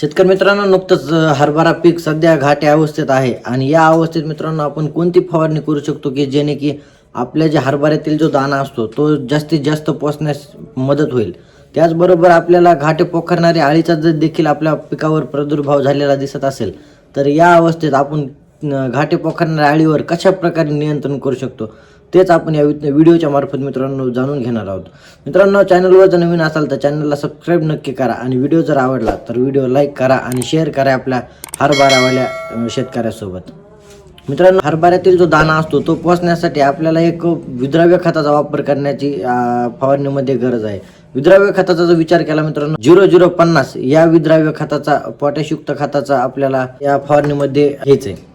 शेतकरी मित्रांनो नुकतंच हरभरा पीक सध्या घाट्या अवस्थेत आहे आणि या अवस्थेत मित्रांनो आपण कोणती फवारणी करू शकतो की जेणे की आपल्या जे हरभऱ्यातील जो दाणा असतो तो जास्तीत जास्त पोचण्यास मदत होईल. त्याचबरोबर आपल्याला घाटे पोखरणारी आळीचा जर देखील आपल्या पिकावर प्रादुर्भाव झालेला दिसत असेल तर या अवस्थेत आपण घाटे पोखरणाऱ्या आळीवर कशा प्रकारे नियंत्रण करू शकतो? तेच आपण या व्हिडिओच्या मार्फत मित्रांनो जाणून घेणार आहोत. मित्रांनो चॅनलवर जर नवीन असाल तर चॅनलला सबस्क्राईब नक्की करा आणि व्हिडिओ जर आवडला तर व्हिडिओ लाईक करा आणि शेअर करा आपल्या हरभरावाल्या शेतकऱ्यासोबत. मित्रांनो हरभऱ्यातील जो दाणा असतो तो पोचण्यासाठी आपल्याला एक विद्राव्य खताचा वापर करण्याची फवारणीमध्ये गरज आहे. विद्राव्य खताचा जर विचार केला मित्रांनो झिरो झिरो पन्नास या विद्राव्य खताचा पोटॅशयुक्त खताचा आपल्याला या फवारणीमध्ये घ्यायचं आहे.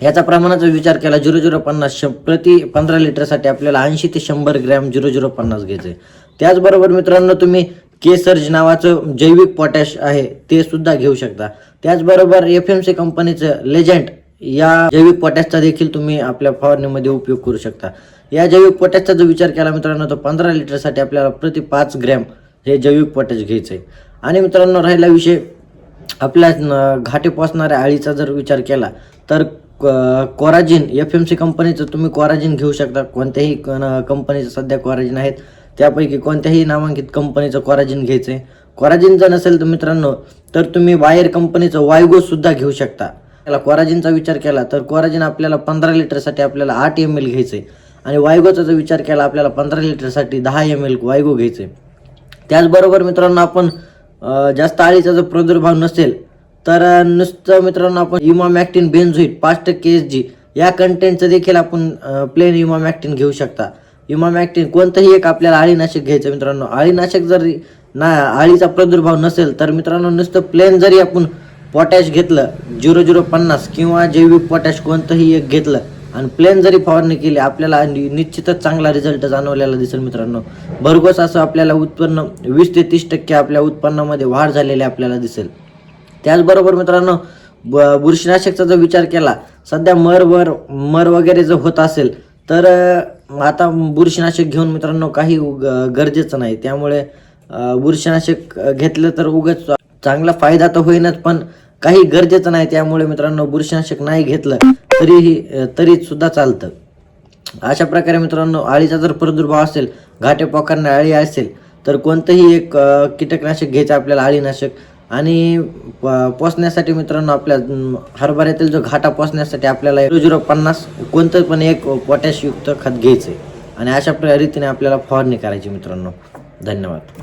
याचा प्रमाणाचा विचार केला झिरो झिरो पन्नास श प्रति पंधरा लिटरसाठी आपल्याला ऐंशी ते शंभर ग्रॅम झिरो झिरो पन्नास घ्यायचं आहे त्याचबरोबर मित्रांनो तुम्ही केसर्ज नावाचं जैविक पोटॅश आहे ते सुद्धा घेऊ शकता. त्याचबरोबर एफ एम सी कंपनीचं लेजंट या जैविक पोटॅशचा देखील तुम्ही आपल्या फवारणीमध्ये उपयोग करू शकता. या जैविक पोटॅशचा जो विचार केला मित्रांनो तो पंधरा लिटरसाठी आपल्याला प्रति पाच ग्रॅम हे जैविक पोटॅश घ्यायचं आहे आणि मित्रांनो राहिला विषय आपल्या घाटे पोचणाऱ्या आळीचा जर विचार केला तर कोराजिन एफ एम सी कंपनीचं तुम्ही कोराजिन घेऊ शकता. कोणत्याही क- कंपनीचं सध्या कोराजिन आहेत. त्यापैकी कोणत्याही नामांकित कंपनीचं कोराजिन घ्यायचं आहे कोराजिन जर नसेल तर मित्रांनो तर तुम्ही वायर कंपनीचं वायगोसुद्धा घेऊ शकता. त्याला कोराजिनचा विचार केला तर कोराजिन आपल्याला पंधरा लिटरसाठी आपल्याला आठ एम एल घ्यायचं आहे आणि वायगोचा जर विचार केला आपल्याला पंधरा लिटरसाठी दहा एम एल वायगो घ्यायचं आहे त्याचबरोबर मित्रांनो आपण जास्त आळीचा जर प्रादुर्भाव नसेल तर नुसतं मित्रांनो आपण युमामॅक्टिन बेन्झोईट पाच टक्के एस जी या कंटेंटचं देखील आपण प्लेन युमामॅक्टिन घेऊ शकता. युमामॅक्टिन कोणतंही एक आपल्याला अळीनाशक घ्यायचं मित्रांनो. अळीनाशक जरी ना आळीचा प्रादुर्भाव नसेल तर मित्रांनो नुसतं प्लेन जरी आपण पोटॅश घेतलं झिरो झिरो पन्नास किंवा जैविक पोटॅश कोणतंही एक घेतलं आणि प्लेन जरी फवारणी केली आपल्याला निश्चितच चांगला रिझल्ट जाणवलेला दिसेल मित्रांनो. भरघोस असं आपल्याला उत्पन्न वीस ते तीस टक्के आपल्या उत्पन्नामध्ये वाढ झालेली आपल्याला दिसेल. त्याचबरोबर मित्रांनो ब बुरशीनाशकचा जर विचार केला सध्या मर वर मर वगैरे जर होत असेल तर आता बुरशीनाशक घेऊन मित्रांनो काही गरजेचं नाही. त्यामुळे बुरशीनाशक घेतलं तर उगाच चांगला फायदा तर होईनच पण काही गरजेचं नाही. त्यामुळे मित्रांनो बुरशीनाशक नाही घेतलं तरीही तरी सुद्धा चालतं. अशा प्रकारे मित्रांनो अळीचा जर प्रादुर्भाव असेल घाटे पोखरणे अळी असेल तर कोणतंही एक कीटकनाशक घ्यायचं आपल्याला अळीनाशक आणि प- पोसण्यासाठी मित्रांनो आपल्या हरभऱ्यातील जो घाटा पोसण्यासाठी आपल्याला झिरो झिरो पन्नास कोणतं पण एक पोटॅशयुक्त खत घ्यायचं आहे आणि अशा प्र- रीतीने आपल्याला फवारणी करायची मित्रांनो. धन्यवाद.